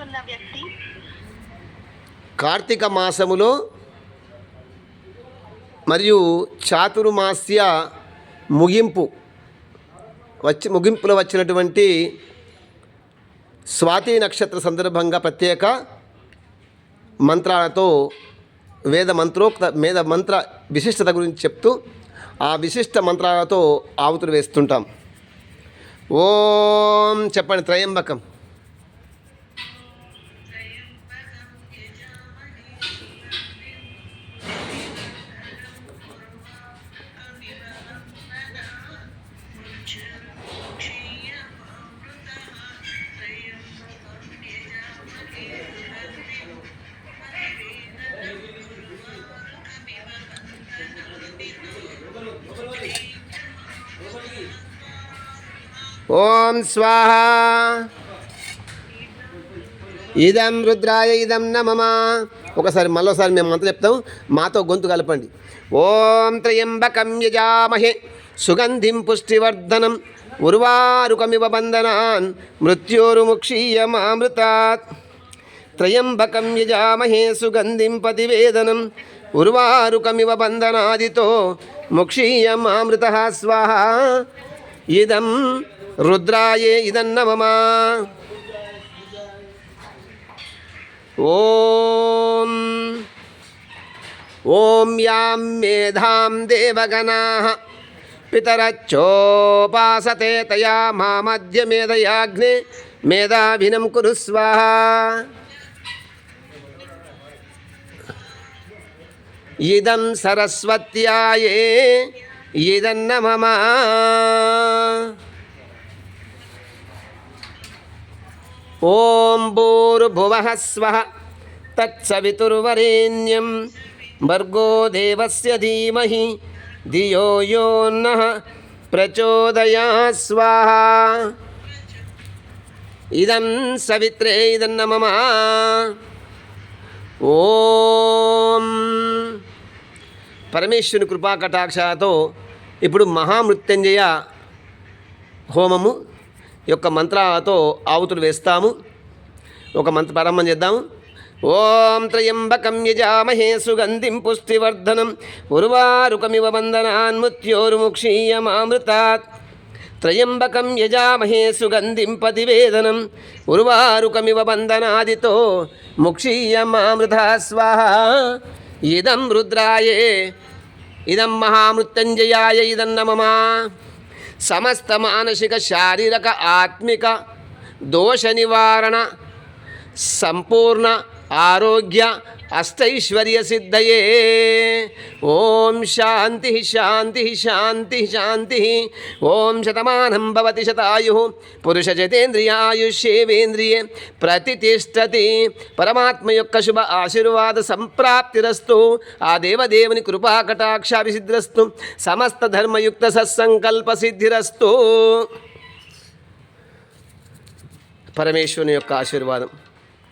చేస్తున్న వ్యక్తి? కార్తీక మాసములో మరియు చాతుర్మాస్య ముగింపు వచ్చి ముగింపులో వచ్చినటువంటి స్వాతి నక్షత్ర సందర్భంగా ప్రత్యేక మంత్రాలతో వేద మంత్రోక్త వేద మంత్ర విశిష్టత గురించి చెప్తూ ఆ విశిష్ట మంత్రాలతో ఆవుతులు వేస్తుంటాం. ఓం చెప్పండి త్రయంబకం. ఓం స్వాహ. ఇదం రుద్రాయ ఇదం నమమా. ఒకసారి మళ్ళోసారి మేము అంత చెప్తాం. మాతో గొంతు కలపండి. ఓం త్రయంబకం యజామహే. సుగంధిం పుష్టివర్ధనం. ఉర్వారుకమివ బంధనాన్. మృత్యోరుముక్షీయమామృతాత్ త్రయంబకం యజామహే సుగంధిం పతివేదనం. ఉర్వారుకమివ బంధనాదితో ముక్షీయమామృత స్వాహ. ఇదం రుద్రాయే ఇదన్నమమా. ఓం. ఓం యాం మేధాం దేవగణాః. పితరచ్చోపాసతే తయా మా మధ్య మేధయాగ్నే మేధాభినం కురు స్వాహ. ఇదం సరస్వత్యాయే ఇదన్న ఇదన్నమమా. ఓం భూర్భువ స్వ తత్సవితుర్వరేణ్యం. భర్గో దేవస్య ధీమహి ధియో యో నః. ప్రచోదయాత్ స్వాహా ఇదం సవిత్రే ఇదన్న మమ ఓం. పరమేశ్వరుని కృపా కటాక్షతో ఇప్పుడు మహామృత్యంజయ హోమము యొక్క మంత్రాలతో ఆవుతులు వేస్తాము. ఒక మంత్ర ప్రారంభం చేద్దాము. ఓం త్రయంబకం యజామహే సుగంధిం పుష్టివర్ధనం. ఉర్వారుకమివ బంధనాన్ మృత్యోర్ముక్షీయమామృతాత్. త్రయంబకం యజామహే సుగంధిం పతివేదనం. ఉర్వారుకమివ వందనాదితో ముక్షీయమామృత స్వాహ. ఇదం రుద్రాయే ఇదం మహామృత్యంజయాయ ఇదం నమమా సమస్త మానసిక శారీరక ఆత్మిక దోష నివారణ సంపూర్ణ ఆరోగ్య అష్టైశ్వర్య సిద్ధయే ఓం శాంతి శాంతి శాంతి శాంతి. ఓం శతమానం భవతి శతాయు. పురుషజతేంద్రియాయుష్యేవేంద్రియే ప్రతిష్టతి పరమాత్మ యొక్క శుభ ఆశీర్వాద సంప్రాప్తిరస్తు. ఆ దేవదేవుని కృపాకటాక్షాభిసిద్ధిరస్తు సమస్త ధర్మయుక్త సత్సంకల్ప సిద్ధిరస్తు. పరమేశ్వరుని యొక్క ఆశీర్వాదం.